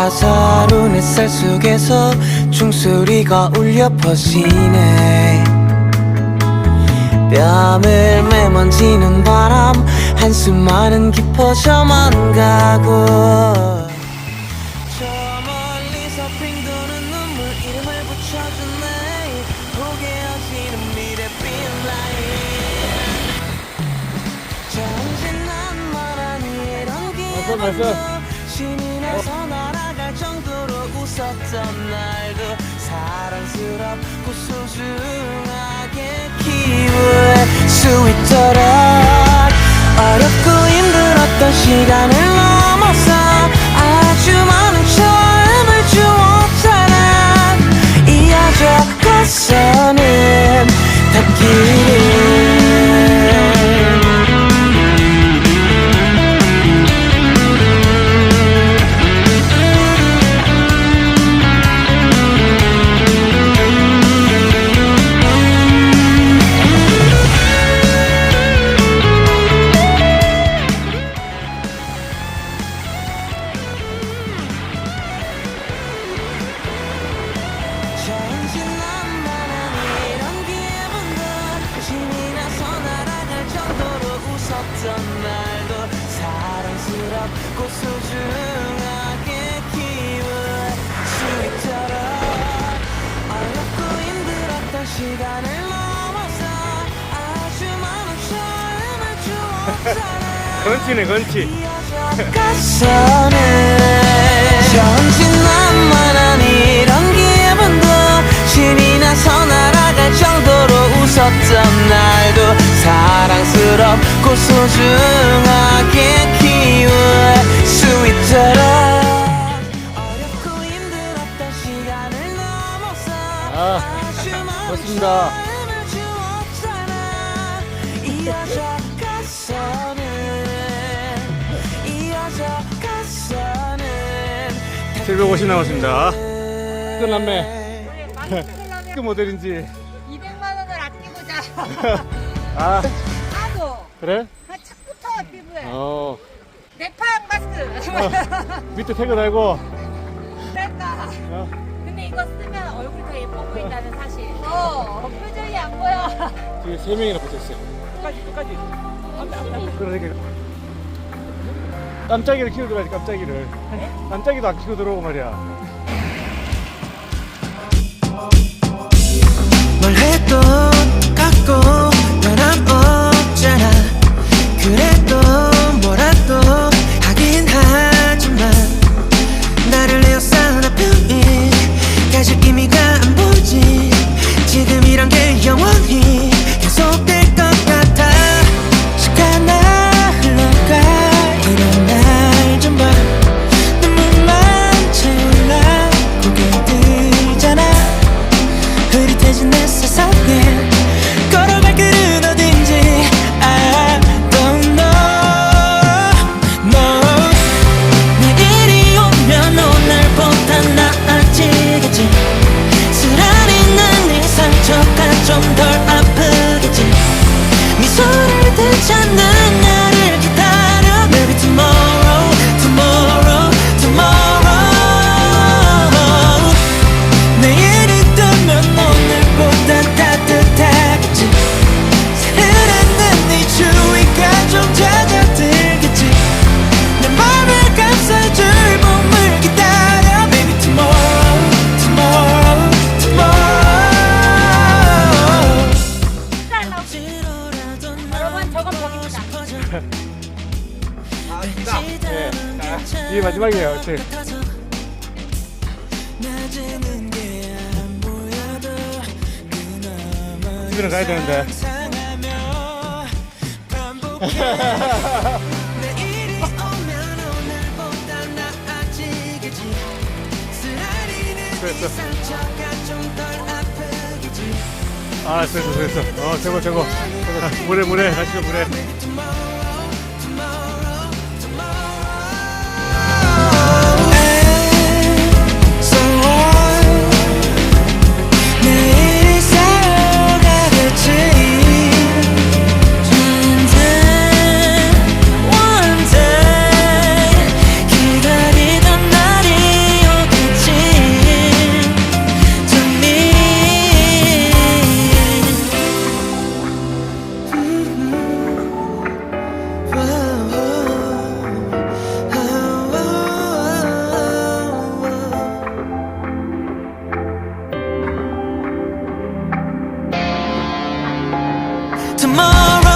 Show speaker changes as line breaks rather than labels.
따사로운 햇살 속에서 종소리가 울려 퍼지네. 뺨을 메만지는 바람 한숨만은 깊어져만 가고. 저 멀리서 핑 도는 눈물 이름을 붙여주네. 포개어지는 미래 빛라인 정신난만한 이런 기분도
말씀.
신이 나서 날 웃었던 날도 사랑스럽고 소중하게 키울 수 있도록 어렵고 힘들었던 시간을 넘어서 아주 많은 사랑스럽고 소중하게 수 있도록 어렵고 힘들었던 시간을 넘어서 아주 많은 처음을 주었잖아
건치네, 건치.
가서는 정신난만한 이런 기분도 신이 나서 날아갈 정도로 웃었던 날도 사랑스럽고 소중하게 키울 수 있도록 어렵고 힘들었던 시간을 넘어서
아,
아주 많은
좋습니다.
처음을 주었잖아 이어져 가서는 이어져 가서는
750 남았습니다. 끝났네. 그 모델인지.
200만 원을 아끼고 자.
아,
나도
그래?
그 첫부터 피부에
어.
네팡 마스크.
밑에 태그 달고.
뺄까?
어.
근데 이거 쓰면 얼굴이 더 예뻐 보인다는 사실. 어, 표정이 안 보여.
뒤에 세 명이나 붙어있어요. 끝까지, 끝까지. 그러니까. 깜짝이를 키우고 들어야지, 깜짝이를. 깜짝이도 안 키우고 들어오고 말이야.
뭘 해도 똑같고
벽입니다.
예. 자, 이게 마지막이에요.
그나마
집에는 가야 되는데.
덜 아프겠지
아, 됐어, 됐어. 어, 최고, 최고. 물에, 물에, 다시 물에. tomorrow.